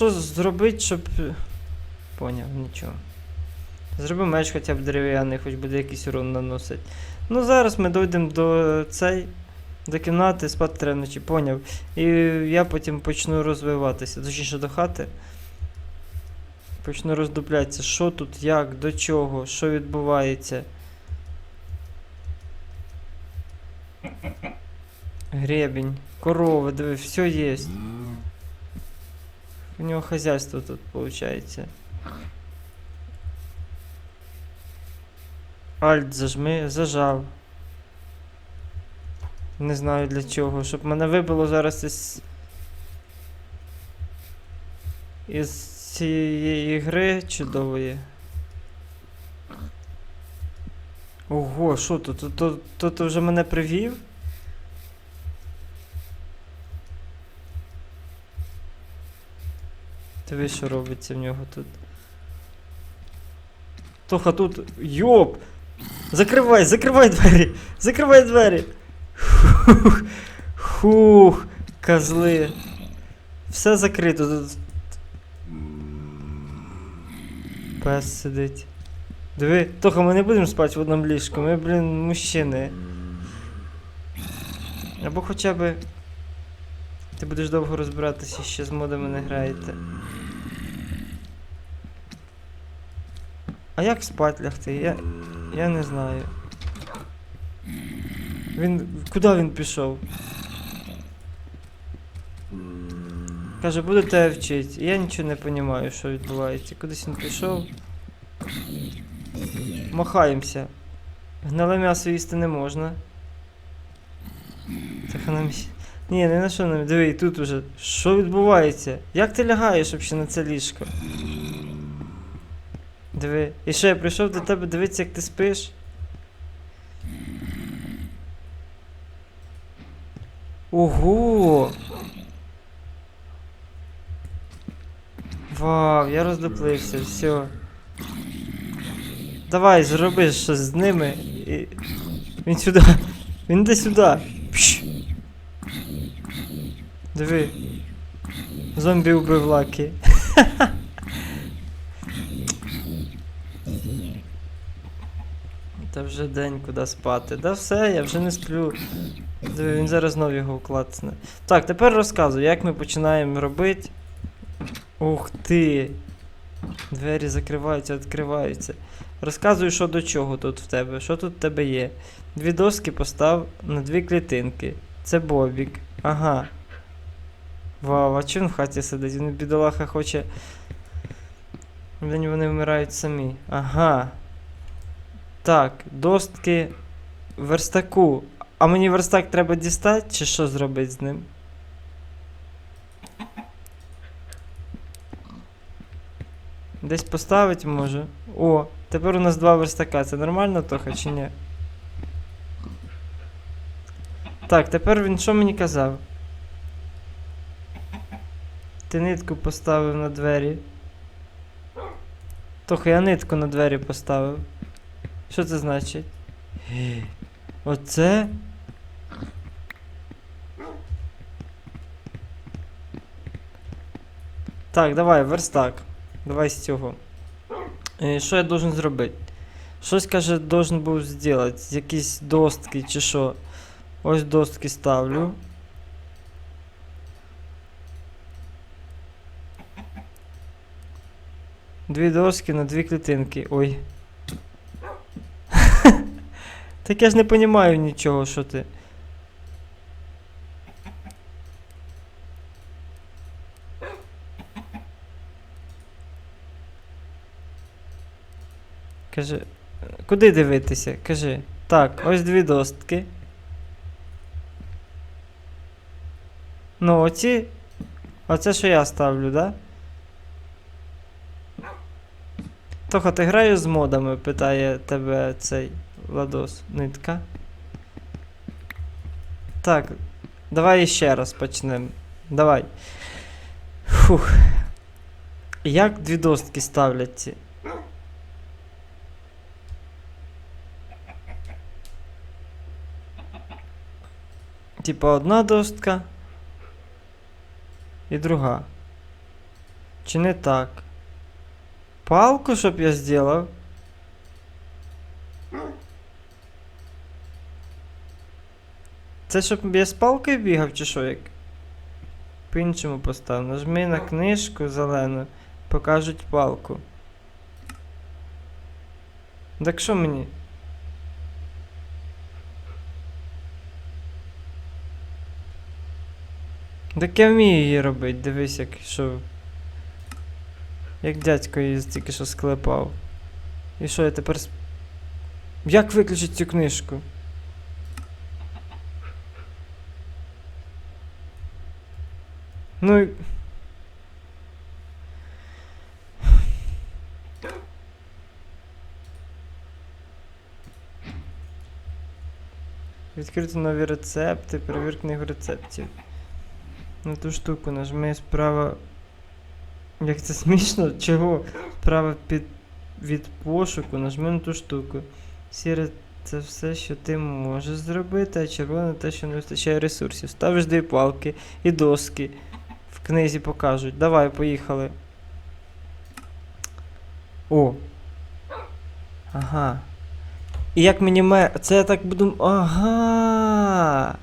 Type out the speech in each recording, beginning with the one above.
Що зробити, щоб. Поняв, нічого. Зроби меч хоча б дерев'яний, хоч буде якийсь урон наносить. Ну зараз ми дійдемо до цей. До кімнати, спати треба вночі, поняв. І я потім почну розвиватися, точніше до хати. Почну роздуплятися, що тут, як, до чого, що відбувається. Гребінь, корови, диви, все є. У нього хазяйство тут виходить. Альт зажми, зажав. Не знаю для чого, щоб мене вибило зараз із. Із цієї гри чудової. Ого, що тут? Тут, тут, тут вже мене привів? Диви, що робиться в нього тут. Тоха тут. Йоп! Закривай, закривай двері! Закривай двері! Хух, хух, козли. Все закрито. Тут... Пес сидить. Диви, Тоха, ми не будемо спати в одному ліжку, ми, блін, мужчини. Або хоча б. Ти будеш довго розбиратися, ще з модами не граєте. А як спать лягти? Я. Я не знаю. Він. Куди він пішов? Каже, буду тебе вчити. Я нічого не розумію, що відбувається. Кудись він пішов. Махаємося. Гнале м'ясо їсти не можна. Так нам... Ні, не на що нам. Диви, тут уже. Що відбувається? Як ти лягаєш взагалі на це ліжко? Диви. І що я прийшов до тебе дивитися, як ти спиш? Ого! Вау, я роздуплився, все. Давай, зроби щось з ними. І... Він сюди. Він йде сюди. Пш. Диви. Зомбі убив лаки. Та вже день куди спати. Да все, я вже не сплю. Диви, він зараз знов його вклацне. Так, тепер розказуй, як ми починаємо робити. Ух ти! Двері закриваються, відкриваються. Розказуй, що до чого тут в тебе, що тут в тебе є. Дві доски постав на дві клітинки. Це Бобік. Ага. Вау, а він в хаті сидить? Він бідолаха хоче. День вони вмирають самі. Ага. Так, достки верстаку. А мені верстак треба дістати, чи що зробити з ним? Десь поставити може. О, тепер у нас два верстака. Це нормально, Тоха, чи ні? Так, тепер він що мені казав? Ти нитку поставив на двері. Тоха, я нитку на двері поставив. Що це значить? Оце? Так, давай, верстак. Давай з цього. Е, Що я должен зробити? Щось, каже, должен був зробити. Якісь достки чи що. Ось достки ставлю. Дві доски на дві клітинки. Ой. Так я ж не розумію нічого, що ти. Каже, куди дивитися? Кажи. Так, ось дві достки. Ну, оці. Оце що я ставлю, да? Тоха, ти граєш з модами? питає тебе цей Ладос. Нитка. Так, давай ще раз почнемо. Давай. Фух. Як дві достки ставлять ці? Типа одна достка і друга. Чи не так? Палку, щоб я зробив? Це щоб я з палкою бігав, чи що як? По-іншому постав. Нажми на книжку зелену, покажуть палку. Так що мені? Так я вмію її робити, дивись, як що. Як дядько її тільки що склепав. І що я тепер. Як виключити цю книжку? Ну. Відкрити нові рецепти, перевір книгу рецептів. На ту штуку нажми справа. Як це смішно? Чого? Справа під від пошуку, нажми на ту штуку. Сіре це все, що ти можеш зробити, а червоне те, що не вистачає ресурсів. Ставиш дві палки і доски. Книзі покажуть. Давай, поїхали. О. Ага. І як мені ме. Це я так буду. Ага.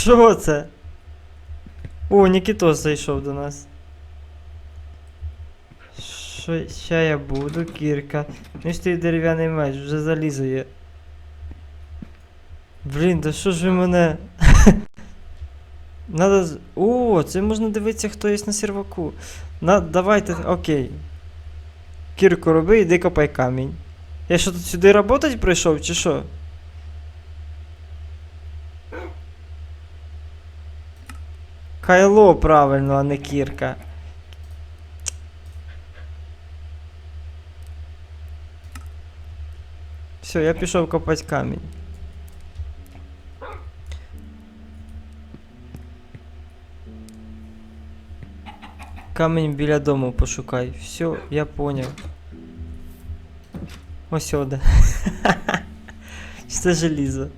Що це? О, Нікітос зайшов до нас. Що ще я буду, кірка. Ну стоїть дерев'яний меч, вже залізо є. Блін, да що ж ви мене. Надо. О, це можна дивитися, хто є на серваку. На, давайте, окей. Кірку роби, іди копай камінь. Я що тут сюди работать прийшов, чи що? Кайло правильно, а не кірка. Все, я пішов копати камінь. Камінь біля дому пошукай. Все, я поняв. Ось сюди. Це желізо.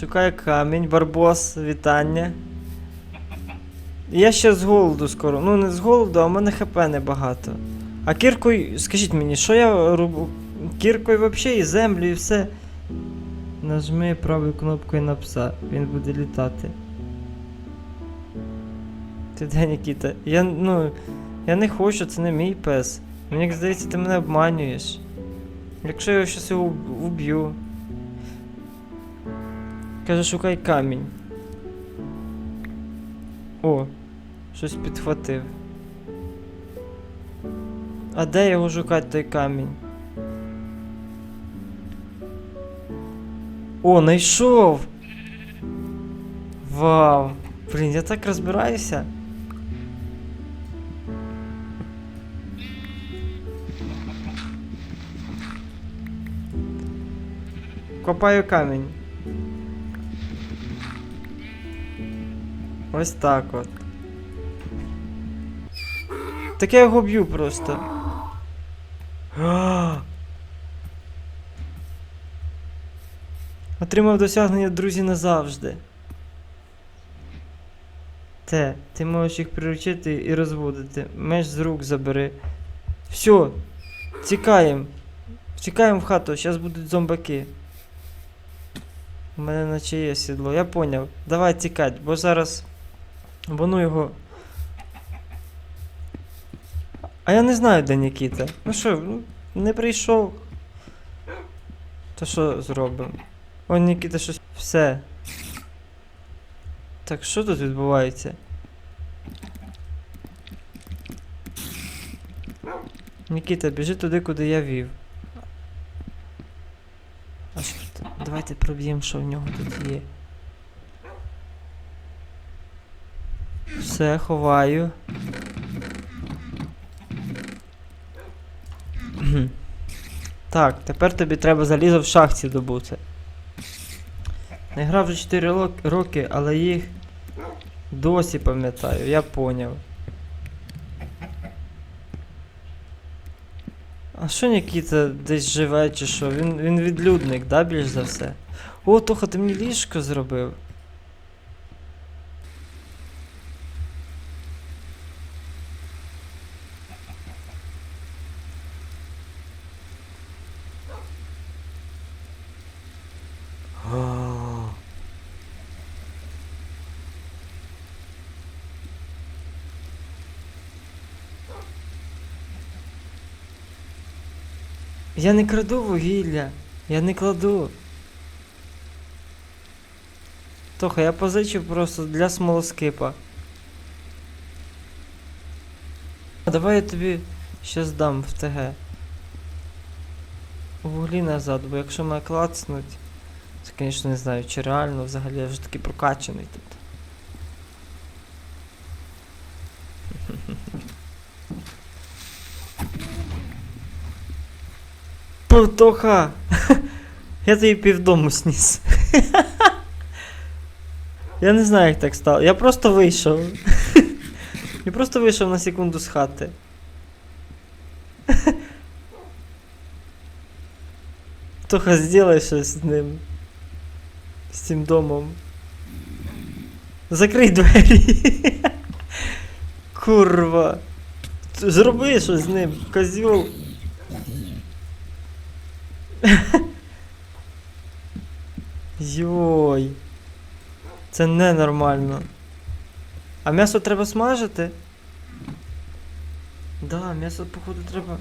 Шукаю камінь, барбос, вітання. Я ще з голоду скоро. Ну не з голоду, а в мене хп небагато. А кіркою, скажіть мені, що я роблю? Кіркою взагалі і землю, і все. Нажми правою кнопкою на пса, він буде літати. Ти де, Нікіта? Я, ну, я не хочу, це не мій пес. Мені здається, ти мене обманюєш. Якщо я щось його уб- уб'ю. Каже, шукай камінь. О, щось підхватив. А де його шукати той камінь? О, знайшов! Вау! Блін, я так розбираюся. Копаю камінь. Ось так от. Так я його б'ю просто. Отримав досягнення друзі назавжди. Те, ти можеш їх приручити і розводити. Меч з рук забери. Все, тікаємо. Тікаємо в хату, зараз будуть зомбаки. У мене наче є сідло, я поняв. Давай тікать, бо зараз воно його. А я не знаю, де Нікіта. Ну що, ну, не прийшов. То що зробимо? О, Нікіта щось. Все. Так, що тут відбувається? Нікіта, біжи туди, куди я вів. А що тут? Давайте проб'ємо, що в нього тут є. Все, ховаю. Так, тепер тобі треба залізо в шахті добути. Не грав вже 4 роки, але їх досі пам'ятаю, я поняв. А що Нікіта десь живе чи що? Він, він відлюдник, да, більш за все? О, Тоха, ти мені ліжко зробив. Я не краду вугілля. Я не кладу. Тоха, я позичив просто для смолоскипа. Давай я тобі щас дам в ТГ. Вуглі назад, бо якщо мене клацнуть, це, звісно, не знаю, чи реально взагалі я вже такий прокачаний тут. Путоха! Я тобі півдому сніс. Я не знаю, як так стало. Я просто вийшов. Я просто вийшов на секунду з хати. Тоха, сделай щось з ним. З цим домом. Закрий двері. Курва. Зроби щось з ним, козьол. Йой. Це ненормально. А м'ясо треба смажити? Да, м'ясо, походу, треба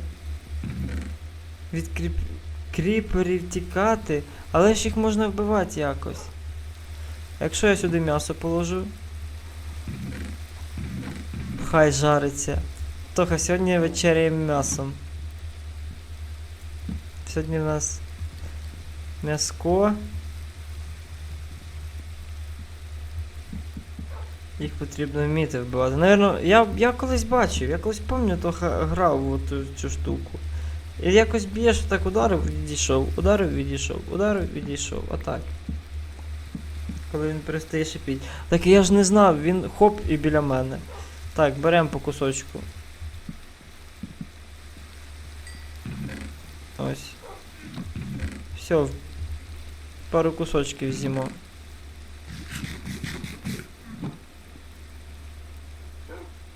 від кріп... кріперів тікати, але ж їх можна вбивати якось. Якщо я сюди м'ясо положу. Хай жариться. Тоха, сьогодні вечеряємо м'ясом. Сьогодні в нас м'яско. Їх потрібно вміти вбивати. Наверно, я, я колись бачив, я колись пам'ятаю, то грав ту цю штуку. І якось б'єш, так ударив, відійшов, ударив, відійшов, ударив, відійшов, отак. Коли він перестає шипіть. Так я ж не знав, він хоп і біля мене. Так, беремо по кусочку. Ось. Все, пару кусочків з'їмо.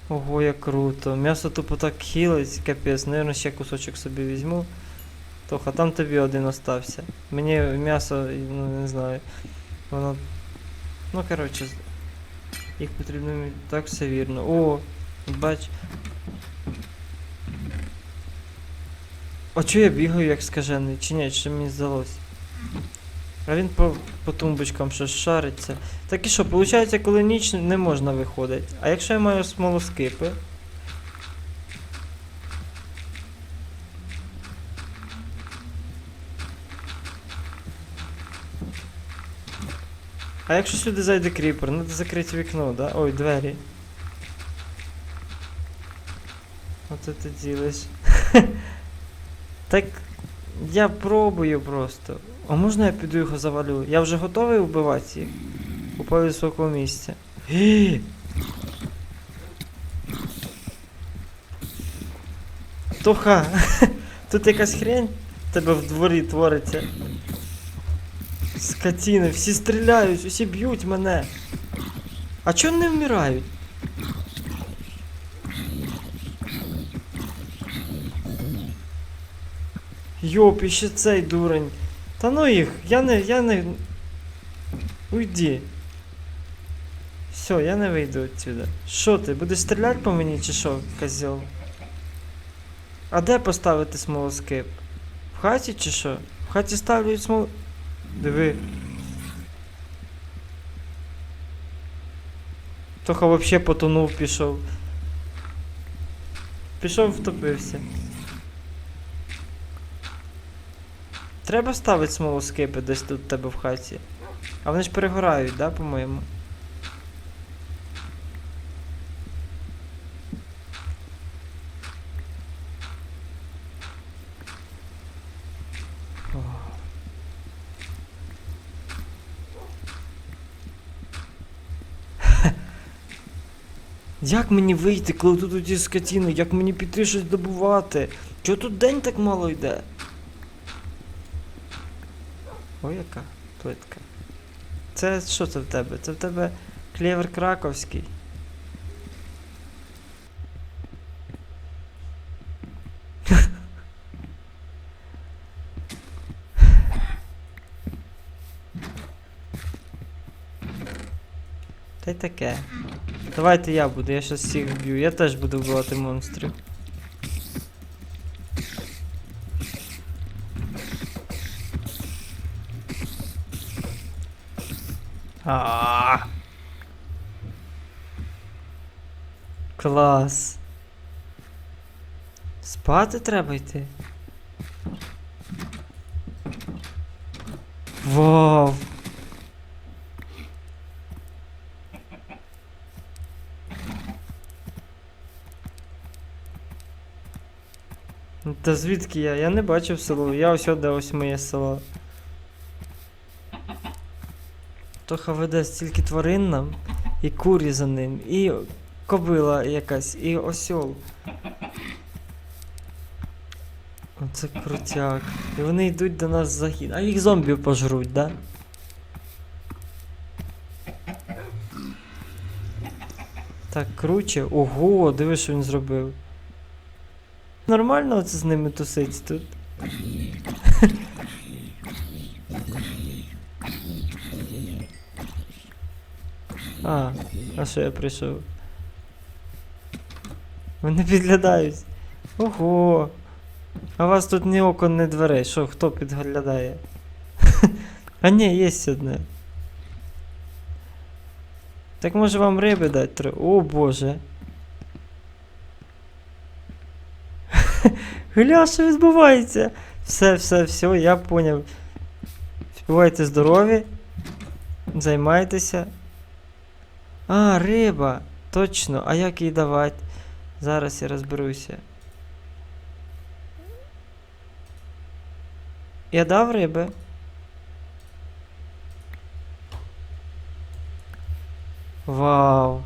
Ого, як круто. М'ясо тупо так хілить, капець. Наверно, ще кусочок собі візьму. Тоха, там тобі один остався. Мені м'ясо, ну не знаю. Воно. Ну, коротше. Їх потрібно. Так все вірно. О! Бач. А чого я бігаю як скажений? Чи ні, чи мені здалось? А він по, по тумбочкам щось шариться. Так і що, виходить, коли ніч не можна виходити. А якщо я маю смолоскипи? А якщо сюди зайде кріпер, треба закрити вікно, да? Ой, двері. Оце ти ділиш. так я пробую просто. А можна я піду його завалю? Я вже готовий вбивати їх? Упав із високого місця. Тоха! Тут якась хрень тебе в дворі твориться. Скотіни, всі стріляють, усі б'ють мене. А чого не вмирають? Йоп, іще цей дурень. Та ну їх, я не, я не. Уйди. Все, я не вийду отсюда. Що ти, будеш стріляти по мені чи що, козел? А де поставити смолоскип? В хаті чи що? В хаті ставлять смол... Диви. Тоха вообще потонув, пішов. Пішов, втопився. Треба ставити смолоскипи десь тут у тебе в хаті. А вони ж перегорають, да, по-моєму? Як мені вийти, коли тут ті скотіни? Як мені піти щось добувати? Чого тут день так мало йде? Ой, яка плитка. Це що це в тебе? Це в тебе клєвер краковський. Та й таке. Давайте я буду, я щас всіх вб'ю. Я теж буду вбивати монстрів. А. Клас. Спати треба йти. Вау. Та звідки я? Я не бачив село. Я ось де ось моє село. Тоха веде стільки тварин нам, і курі за ним, і кобила якась, і осьол. Оце крутяк. І вони йдуть до нас в загін. А їх зомбі пожруть, да? Так, круче. Ого, диви, що він зробив. Нормально оце з ними тусить тут. А, а що я прийшов? Вони підглядають. Ого. А у вас тут ні окон, ні дверей. Що, хто підглядає? а ні, є одне. Так може вам риби дати треба? О боже. Гля, що відбувається? Все, все, все, я поняв. Бувайте здорові. Займайтеся. А, риба. Точно. А як її давати? Зараз я розберуся. Я дав риби. Вау.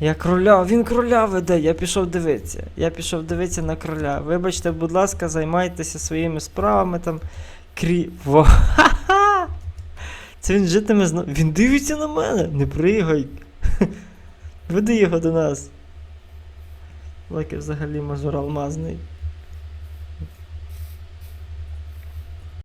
Я кроля, він кроля веде, я пішов дивитися. Я пішов дивитися на кроля. Вибачте, будь ласка, займайтеся своїми справами там. Крі. Во. Це він житиме з нами. Він дивиться на мене. Не пригай. Веди його до нас. Лаки взагалі мажор алмазний.